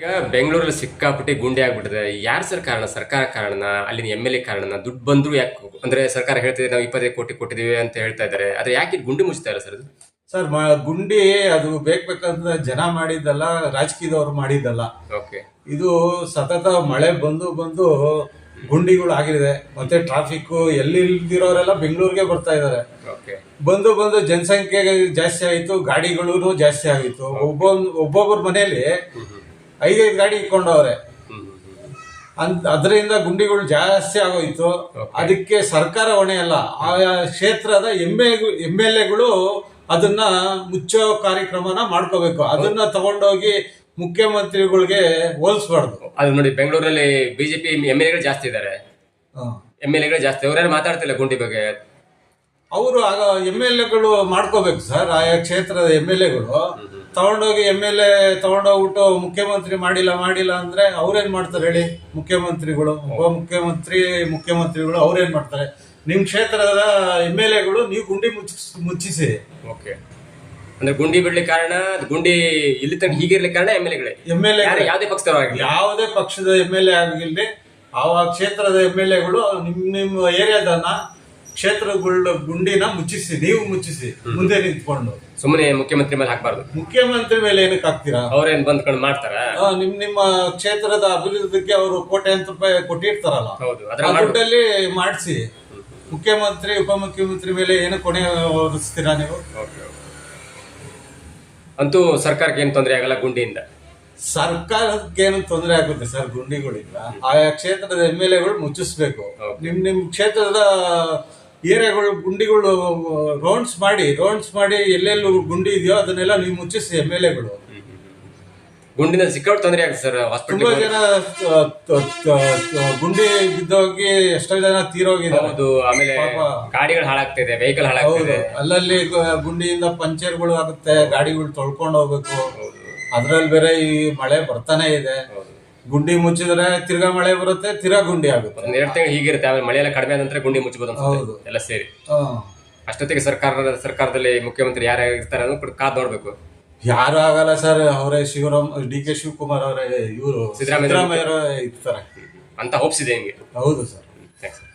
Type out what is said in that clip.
ಈಗ ಬೆಂಗಳೂರಲ್ಲಿ ಸಿಕ್ಕಾಪಟ್ಟಿ ಗುಂಡಿ ಆಗ್ಬಿಟ್ಟಿದೆ. ಯಾರು ಸರ್ ಕಾರಣ? ಸರ್ಕಾರ ಕಾರಣ ಅಲ್ಲಿನ ಎಂ ಎಲ್ ಎ ಕಾರಣ ದುಡ್ಡು ಬಂದ್ರು ಯಾಕೆ ಅಂದ್ರೆ ಸರ್ಕಾರ ಹೇಳ್ತಿದೆ ನಾವು ಇಪ್ಪತ್ತೈದು ಕೋಟಿ ಕೊಟ್ಟಿದ್ದೀವಿ ಅಂತ ಹೇಳ್ತಾ ಇದ್ದಾರೆ. ಆದ್ರೆ ಯಾಕೆ ಇದು ಗುಂಡಿ ಮುಚ್ತಾ ಇಲ್ಲ ಸರ್ ಅದು? ಸರ್ ಮ- ಗುಂಡಿ ಅದು ಬೇಕಂದ್ರೆ ಜನ ಮಾಡಿದ್ದಲ್ಲ ರಾಜಕೀಯದವ್ರು ಮಾಡಿದ್ದಲ್ಲ. ಓಕೆ. ಇದು ಸತತ ಮಳೆ ಬಂದು ಬಂದು ಗುಂಡಿಗಳು ಆಗಿದೆ ಮತ್ತೆ ಟ್ರಾಫಿಕ್ ಎಲ್ಲಿ ಇಲ್ದಿರೋರೆಲ್ಲ ಬೆಂಗಳೂರಿಗೆ ಬರ್ತಾ ಇದ್ದಾರೆ. ಓಕೆ. ಬಂದು ಬಂದು ಜನಸಂಖ್ಯೆ ಜಾಸ್ತಿ ಆಯಿತು ಗಾಡಿಗಳೂ ಜಾಸ್ತಿ ಆಗಿತ್ತು. ಒಬ್ಬ ಒಬ್ಬೊಬ್ಬರ ಮನೆಯಲ್ಲಿ ಐದೈದು ಗಾಡಿ ಇಟ್ಕೊಂಡವ್ರೆ. ಅಂತ ಅದರಿಂದ ಗುಂಡಿಗಳು ಜಾಸ್ತಿ ಆಗೋಯ್ತು. ಅದಕ್ಕೆ ಸರ್ಕಾರ ಹೊಣೆ ಅಲ್ಲ. ಆಯಾ ಕ್ಷೇತ್ರದ ಎಂ ಎಂ ಎಲ್ ಎಗಳು ಅದನ್ನ ಮುಚ್ಚೋ ಕಾರ್ಯಕ್ರಮನ ಮಾಡ್ಕೋಬೇಕು. ಅದನ್ನ ತಗೊಂಡೋಗಿ ಮುಖ್ಯಮಂತ್ರಿಗಳಿಗೆ ಹೋಲಿಸ್ಬಾರ್ದು. ಅದು ನೋಡಿ ಬೆಂಗಳೂರಲ್ಲಿ ಬಿಜೆಪಿ ಎಂ ಎಲ್ ಎಗಳು ಜಾಸ್ತಿ ಇದ್ದಾರೆ. ಎಂ ಎಲ್ ಎಗಳು ಜಾಸ್ತಿ. ಅವರೇನು ಮಾತಾಡ್ತಿಲ್ಲ ಗುಂಡಿ ಬಗ್ಗೆ. ಅವರು ಆಗ ಎಂ ಎಲ್ ಎಗಳು ಮಾಡ್ಕೋಬೇಕು ಸರ್. ಆಯಾ ಕ್ಷೇತ್ರದ ಎಂ ಎಲ್ ಎಗಳು. ತಗೊಂಡೋಗಿ ಎಂ ಎಲ್ ಎ ತಗೊಂಡೋಗ್ಬಿಟ್ಟು ಮುಖ್ಯಮಂತ್ರಿ ಮಾಡಿಲ್ಲ ಮಾಡಿಲ್ಲ ಅಂದ್ರೆ ಅವ್ರೇನ್ ಮಾಡ್ತಾರೆ ಹೇಳಿ? ಮುಖ್ಯಮಂತ್ರಿಗಳು ಉಪ ಮುಖ್ಯಮಂತ್ರಿ ಮುಖ್ಯಮಂತ್ರಿಗಳು ಅವ್ರೇನ್ ಮಾಡ್ತಾರೆ? ನಿಮ್ ಕ್ಷೇತ್ರದ ಎಂ ಎಲ್ ಎಗಳು ನೀವು ಗುಂಡಿ ಮುಚ್ಚಿಸ್ ಮುಚ್ಚಿಸಿ. ಓಕೆ. ಅಂದ್ರೆ ಗುಂಡಿ ಬಿಡ್ಲಿಕ್ಕೆ ಕಾರಣ ಗುಂಡಿ ಇಲ್ಲಿ ತನಕ ಹೀಗಿರ್ಲಿಕ್ಕೆ ಕಾರಣ ಎಂ ಎಲ್ ಎಗಳೇ ಎಂ ಎಲ್ ಎ ಯಾವುದೇ ಪಕ್ಷದವರಾಗಿಲ್ಲ ಯಾವುದೇ ಪಕ್ಷದ ಎಂ ಎಲ್ ಎ ಆಗಿರ್ಲಿ ಆ ಕ್ಷೇತ್ರದ ಎಂ ಎಲ್ ಎಗಳು ನಿಮ್ ನಿಮ್ಮ ಏರಿಯಾದನ್ನ ಕ್ಷೇತ್ರಗಳ ಗುಂಡಿನ ಮುಚ್ಚಿಸಿ ನೀವು ಮುಚ್ಚಿಸಿ ಮುಂದೆ ನಿಂತ್ಕೊಂಡು. ಸುಮ್ಮನೆ ಮುಖ್ಯಮಂತ್ರಿ ಮೇಲೆ ಹಾಕ್ಬಾರ್ದು. ಮುಖ್ಯಮಂತ್ರಿ ಮೇಲೆ ಏನಕ್ಕೆ ಹಾಕ್ತೀರಾ? ಅವ್ರೇನ್ ಬಂದ್ಕೊಂಡು ಮಾಡ್ತಾರ? ನಿಮ್ ನಿಮ್ಮ ಕ್ಷೇತ್ರದ ಅಭಿವೃದ್ಧಿಗೆ ಅವರು ಕೋಟ್ಯಾಂತರ ರೂಪಾಯಿ ಕೊಟ್ಟಿರ್ತಾರಲ್ಲ ಹೌದು ಆ ದುಡ್ಡಲ್ಲಿ ಮಾಡಿಸಿ. ಮುಖ್ಯಮಂತ್ರಿ ಉಪಮುಖ್ಯಮಂತ್ರಿ ಮೇಲೆ ಏನು ಕೊನೆ ಹೊರಿಸ್ತೀರಾ ನೀವು? ಅಂತೂ ಸರ್ಕಾರಕ್ಕೆ ಏನು ತೊಂದರೆ ಆಗಲ್ಲ ಗುಂಡಿಯಿಂದ. ಸರ್ಕಾರಕ್ಕೆ ಏನು ತೊಂದರೆ ಆಗುತ್ತೆ ಸರ್ ಗುಂಡಿಗಳಿಂದ. ಆಯಾ ಕ್ಷೇತ್ರದ ಎಂ ಎಲ್ ಎಗಳು ಮುಚ್ಚಿಸ್ಬೇಕು. ನಿಮ್ ನಿಮ್ ಕ್ಷೇತ್ರದ ಏರಿಯಾಗಳು ಗುಂಡಿಗಳು ರೌಂಡ್ಸ್ ಮಾಡಿ ರೌಂಡ್ಸ್ ಮಾಡಿ ಎಲ್ಲೆಲ್ಲೂ ಗುಂಡಿ ಇದೆಯೋ ಅದನ್ನೆಲ್ಲ ನೀವು ಮುಚ್ಚಿಸಿ ಎಂ ಎಲ್ ಎಗಳು. ಗುಂಡಿನ ಸಿಕ್ಕಾಟ್ ತೊಂದರೆ ಆಗುತ್ತೆ ಸರ್ ತುಂಬಾ ಜನ ಗುಂಡಿ ಬಿದ್ದೋಗಿ ಎಷ್ಟೋ ಜನ ತೀರೋಗಿದ್ದಾರೆ. ಹೌದು ಆಮೇಲೆ. ಗಾಡಿಗಳು ಹಾಳಾಗ್ತಿದೆ ವೆಹಿಕಲ್ ಹೌದು ಹಾಳಾಗ್ತಿದೆ ಅಲ್ಲಲ್ಲಿ ಗುಂಡಿಯಿಂದ ಪಂಚರ್ಗಳು ಆಗುತ್ತೆ ಗಾಡಿಗಳು ತೊಳ್ಕೊಂಡು ಹೋಗ್ಬೇಕು. ಅದ್ರಲ್ಲಿ ಬೇರೆ ಈ ಮಳೆ ಬರ್ತಾನೆ ಇದೆ. ಹೌದು. ಗುಂಡಿ ಮುಚ್ಚಿದ್ರೆ ತಿರ್ಗಾ ಮಳೆ ಬರುತ್ತೆ ತಿರ್ಗಾ ಗುಂಡಿ ಆಗುತ್ತೆ. ಒಂದ್ ಎರಡು ತಿಂಗಳು ಹೀಗಿರುತ್ತೆ ಆಮೇಲೆ ಮಳೆ ಎಲ್ಲ ಕಡಿಮೆ ಆದ ನಂತರ ಗುಂಡಿ ಮುಚ್ಚಬಹುದು ಹೌದು. ಅನ್ಸುತ್ತೆ ಎಲ್ಲ ಸೇರಿ. ಹ. ಅಷ್ಟೊತ್ತಿಗೆ ಸರ್ಕಾರ ಸರ್ಕಾರದಲ್ಲಿ ಮುಖ್ಯಮಂತ್ರಿ ಯಾರ್ಯಾರು ಇರ್ತಾರೆ ಅನ್ನೋದು ಕೂಡ ಕಾದ್ ನೋಡ್ಬೇಕು. ಯಾರು ಆಗಲ್ಲ ಸರ್ ಅವರೇ ಶಿವರಾಮ್ ಡಿ ಕೆ ಶಿವಕುಮಾರ್ ಅವರೇ ಇವರು ಸಿದ್ದರಾಮಯ್ಯ ಸಿದ್ದರಾಮಯ್ಯ ಇರ್ತಾರೆ. ಅಂತ ಹೋಪ್ಸಿದೆ ಹಿಂಗೆ ಹೌದು ಸರ್. ಥ್ಯಾಂಕ್ಸ್